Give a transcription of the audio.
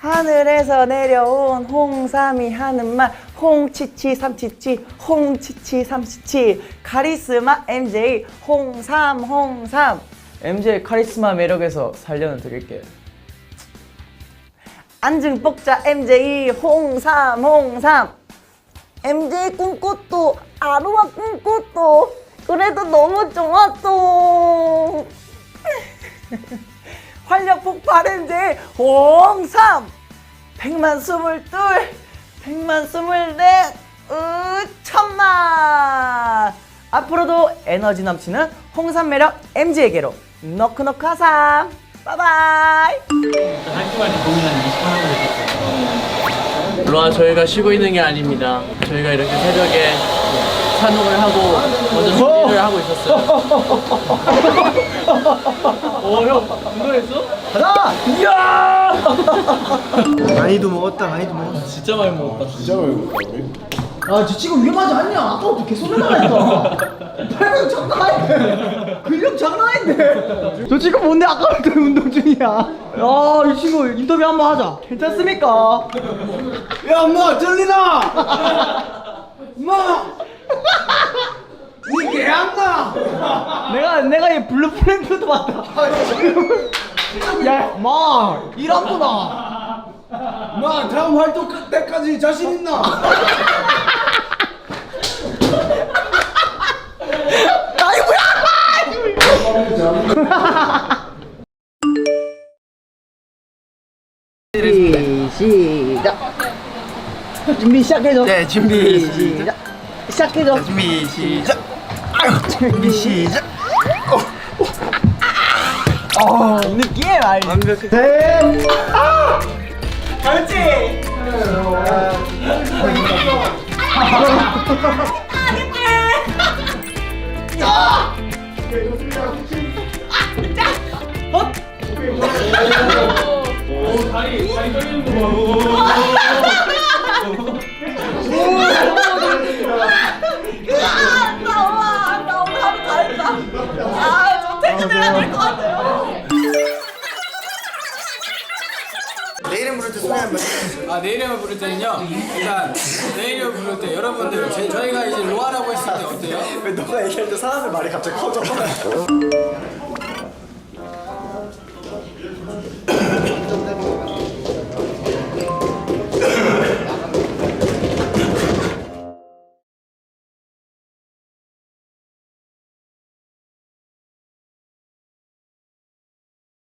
하늘에서 내려온 홍삼이 하는 말. 홍치치 삼치치 홍치치 삼치치. 카리스마 MJ 홍삼 홍삼. MJ 카리스마 매력에서 살려는 드릴게요. 안증 뽑자 MJ 홍삼 홍삼. MJ 꿈꽃도 아로마 꿈꽃도. 그래도 너무 좋았어 활력 폭발 MJ 홍삼! 백만 스물둘 백만 스물넷 으 천만! 앞으로도 에너지 넘치는 홍삼 매력 MJ에게로 너크너크 하삼! 바이바이! 물론 저희가 쉬고 있는 게 아닙니다. 저희가 이렇게 새벽에 산옥을 하고 먼저 준비를 하고 있었어요. 어, 형, 운 동했어? 많이도 먹었다 많이도 먹었어 진짜 많이 먹었다. 아, 저 지금 위험하지 않냐? 아까부터 계속 올라가니까. 팔근 장난 아닌데. 근력 장난 아닌데. 저 지금 뭔데 아까부터 운동 중이야. 야, 이 친구 인터뷰 한 번 하자. 괜찮습니까? 야 엄마 들리나? 엄마 니 개한다 내가 내가 이 블루프린트도 봤다. 야, 마, 일한구나. 엄마 다음 활동 끝 때까지 자신 있나? 시작. 준비 시작해줘. 네 준비 시작. 시작해줘. 준비 시작 아유 준비 시작 어, 느낌 알지? 완벽해 알지? 나와 나 오늘 하루 다 했다 아 저 퇴근해야 될 것 같아 이름 부를 때 소리 한번 아, 내 이름을 부를 때는요. 일단 내 이름을 부를 때 여러분들 제, 저희가 이제 로아라고 했을 때 어때요? 왜 너가 얘기할 때 사람들 말이 갑자기 커져